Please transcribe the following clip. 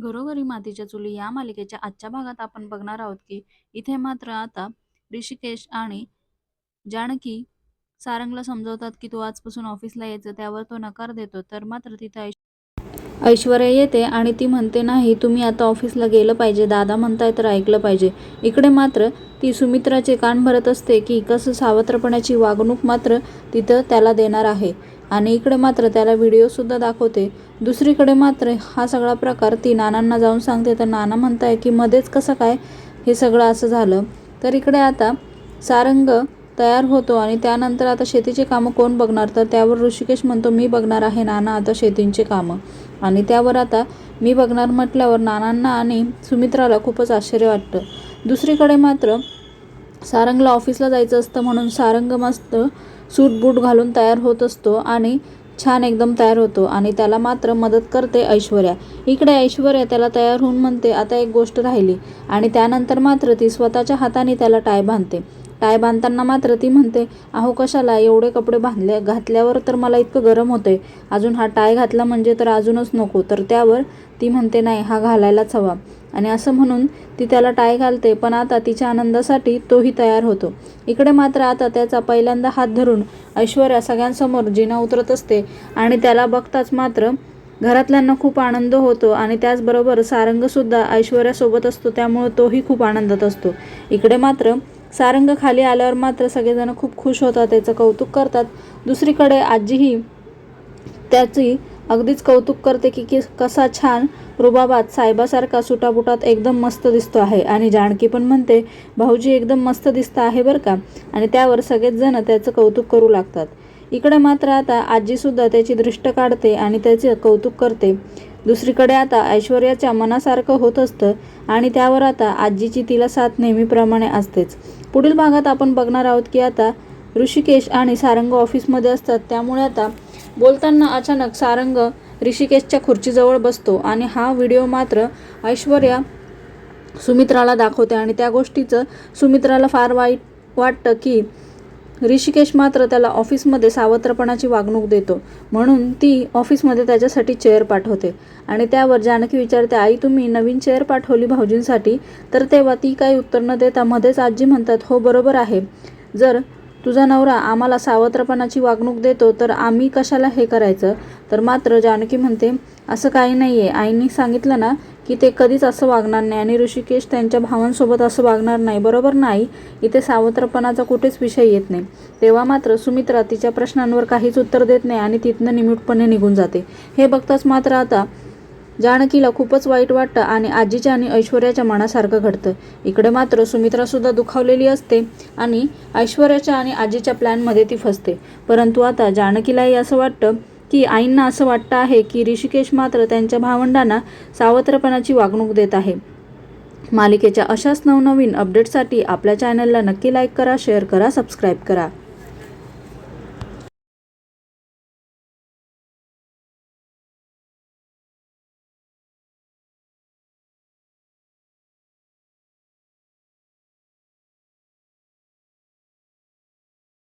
घरोघरी मातीच्या चुली या मालिकेच्या आजच्या भागात आपण बघणार आहोत की इथे मात्र आता ऋषिकेश आणि जानकी सारंगला समजवतात की तू आजपासून ऑफिसला यायचं त्यावर तो नकार देतो. तर मात्र तिथे ऐश्वर्या येते आणि ती म्हणते नाही तुम्ही आता ऑफिसला गेलं पाहिजे. दादा म्हणताय तर ऐकलं पाहिजे. इकडे मात्र ती सुमित्राचे कान भरत असते की कसं सावत्रपणाची वागणूक मात्र तिथं त्याला देणार आहे. आणि इकडे मात्र त्याला व्हिडिओसुद्धा दाखवते. दुसरीकडे मात्र हा सगळा प्रकार ती नानांना जाऊन सांगते. तर नाना म्हणताय की मध्येच कसं काय हे सगळं असं झालं? तर इकडे आता सारंग तयार होतो आणि त्यानंतर आता शेतीचे कामं कोण बघणार? तर त्यावर ऋषिकेश म्हणतो मी बघणार आहे नाना आता शेतींचे कामं. आणि त्यावर आता मी बघणार म्हटल्यावर नानांना आणि सुमित्राला खूपच आश्चर्य वाटतं. दुसरीकडे मात्र सारंगला ऑफिसला जायचं असतं म्हणून सारंग मस्त सूट बूट घालून तयार होत असतो आणि छान एकदम तयार होतो आणि त्याला मात्र मदत करते ऐश्वर्या. इकडे ऐश्वर्या त्याला तयार होऊन म्हणते आता एक गोष्ट राहिली. आणि त्यानंतर मात्र ती स्वतःच्या हाताने त्याला टाय बांधते. टाय बांधताना मात्र ती म्हणते अहो कशाला? एवढे कपडे बांधले घातल्यावर तर मला इतकं गरम होतंय. अजून हा टाय घातला म्हणजे तर अजूनच नको. तर त्यावर ती म्हणते नाही हा घालायलाच हवा. आणि असं म्हणून ती त्याला टाय घालते पण आता तिच्या आनंदासाठी तोही तयार होतो. इकडे मात्र आता त्याचा पहिल्यांदा हात धरून ऐश्वर्या सगळ्यांसमोर जिना उतरत असते आणि त्याला बघताच मात्र घरातल्यांना खूप आनंद होतो आणि त्याचबरोबर सारंगसुद्धा ऐश्वर्यासोबत असतो त्यामुळं तोही खूप आनंदात असतो. इकडे मात्र सारंग खाली आल्यावर मात्र सगळेजण खूप खुश होतात त्याचं कौतुक करतात. दुसरीकडे आजीही त्याची अगदीच कौतुक करते की की कसा छान रुबाबात साहेबासारखा सुटाबुटात एकदम मस्त दिसतो आहे. आणि जानकी पण म्हणते भाऊजी एकदम मस्त दिसतं आहे बरं का? आणि त्यावर सगळेच जण त्याचं कौतुक करू लागतात. इकडे मात्र आता आजीसुद्धा त्याची दृष्ट काढते आणि त्याचे कौतुक करते. दुसरीकडे आता ऐश्वर्याच्या मनासारखं होत असतं आणि त्यावर आता आजीची तिला साथ नेहमीप्रमाणे असतेच. पुढील भागात आपण बघणार आहोत की आता ऋषिकेश आणि सारंग ऑफिसमध्ये असतात. त्यामुळे आता बोलताना अचानक सारंग ऋषिकेशच्या खुर्चीजवळ बसतो आणि हा व्हिडिओ मात्र ऐश्वर्या सुमित्राला दाखवते. आणि त्या गोष्टीचं सुमित्राला फार वाईट वाटतं की ऋषिकेश मात्र त्याला ऑफिसमध्ये सावत्रपणाची वागणूक देतो. म्हणून ती ऑफिसमध्ये त्याच्यासाठी चेअर पाठवते. आणि त्यावर जानकी विचारते आई तुम्ही नवीन चेअर पाठवली भाऊजींसाठी? तर तेव्हा ती काही उत्तर न देता मध्येच आजी म्हणतात हो बरोबर आहे. जर तुझा नवरा आम्हाला सावत्रपणाची वागणूक देतो तर आम्ही कशाला हे करायचं? तर मात्र जानकी म्हणते असं काही नाही आहे आईने सांगितलं ना की ते कधीच असं वागणार नाही आणि ऋषिकेश त्यांच्या भावांसोबत असं वागणार नाही. बरोबर नाही इथे सावत्रपणाचा कुठेच विषय येत नाही. तेव्हा मात्र सुमित्रा तिच्या प्रश्नांवर काहीच उत्तर देत नाही आणि तिथनं निमूटपणे निघून जाते. हे बघताच मात्र आता जानकीला खूपच वाईट वाटतं आणि आजीच्या आणि ऐश्वर्याच्या मनासारखं घडतं. इकडे मात्र सुमित्रासुद्धा दुखावलेली असते आणि ऐश्वर्याच्या आणि आजीच्या प्लॅनमध्ये ती फसते. परंतु आता जानकीलाही असं वाटतं की आईंना असं वाटतं आहे की ऋषिकेश मात्र त्यांच्या भावंडांना सावत्रपणाची वागणूक देत आहे. मालिकेच्या अशाच नवनवीन अपडेटसाठी आपल्या चॅनलला नक्की लाईक करा शेअर करा सबस्क्राईब करा.